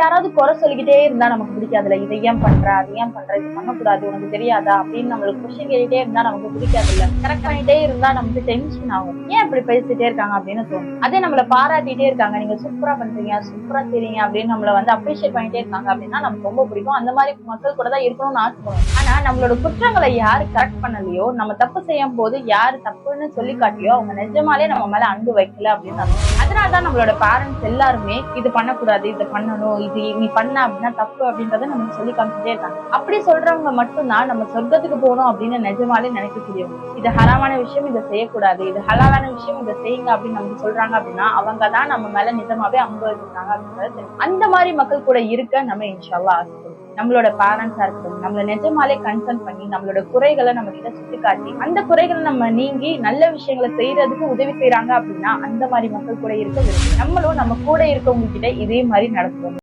யாராவது குறை சொல்லிக்கிட்டே இருந்தா நமக்கு பிடிக்காதுல்ல. இதை ஏன் பண்ற? அதை ஏன் பண்ற? இது பண்ணக்கூடாது. உனக்கு தெரியாதா? அப்படின்னு நம்மளுக்கு கொஸ்டின் கேட்டுட்டே இருந்தா நமக்கு பிடிக்காதுல்ல. கரெக்ட் பண்ணிட்டே இருந்தா நமக்கு டென்ஷன் ஆகும். ஏன் இப்படி பேசிட்டே இருக்காங்க அப்படின்னு தோணும். அதே நம்மள பாராட்டிட்டே இருக்காங்க. நீங்க சூப்பரா பண்றீங்க சூப்பரா தெரியுங்க அப்படின்னு நம்மள வந்து அப்ரிஷியேட் பண்ணிட்டே இருக்காங்க அப்படின்னா நமக்கு ரொம்ப பிடிக்கும். அந்த மாதிரி மக்கள் கூட தான் இருக்கணும்னு ஆசைப்படும் ஆனா நம்மளோட குற்றங்களை யாரு கரெக்ட் பண்ணலையோ நம்ம தப்பு செய்யும் போது யாரு தப்புன்னு சொல்லி காட்டியோ அவங்க நிஜமாலே நம்ம மேல அன்பு வைக்கல அப்படின்னு அதனாலதான் நம்மளோட பேரண்ட்ஸ் எல்லாருமே இது பண்ணக்கூடாது இது பண்ணணும் இது நீ பண்ண அப்படின்னா தப்பு அப்படின்றத நமக்கு சொல்லி காமிச்சுட்டே இருக்காங்க. அப்படி சொல்றவங்க மட்டும்தான் நம்ம சொர்க்கத்துக்கு போகணும் அப்படின்னு நிஜமாலே நினைக்கக்கூடியவங்க. இது ஹராமான விஷயம் இதை செய்யக்கூடாது. இது ஹலாலான விஷயம் இதை செய்யுங்க அப்படின்னு நமக்கு சொல்றாங்க அப்படின்னா அவங்க தான் நம்ம மேல நிஜமாவே அன்பு வச்சிருக்காங்க அப்படின்றது அந்த மாதிரி மக்கள் கூட இருக்க நம்ம இன்ஷால்லா ஆசைப்படுவோம் நம்மளோட பேரண்ட்ஸா இருக்கட்டும் நம்மள நிஜமாலே கன்சல்ட் பண்ணி நம்மளோட குறைகளை நம்ம கிட்ட சுட்டி காட்டி அந்த குறைகளை நம்ம நீங்கி நல்ல விஷயங்களை செய்யறதுக்கு உதவி செய்யறாங்க அப்படின்னா அந்த மாதிரி மக்கள் கூட இருக்க நம்மளும் நம்ம கூட இருக்கவங்க கிட்ட இதே மாதிரி நடத்துவோம்.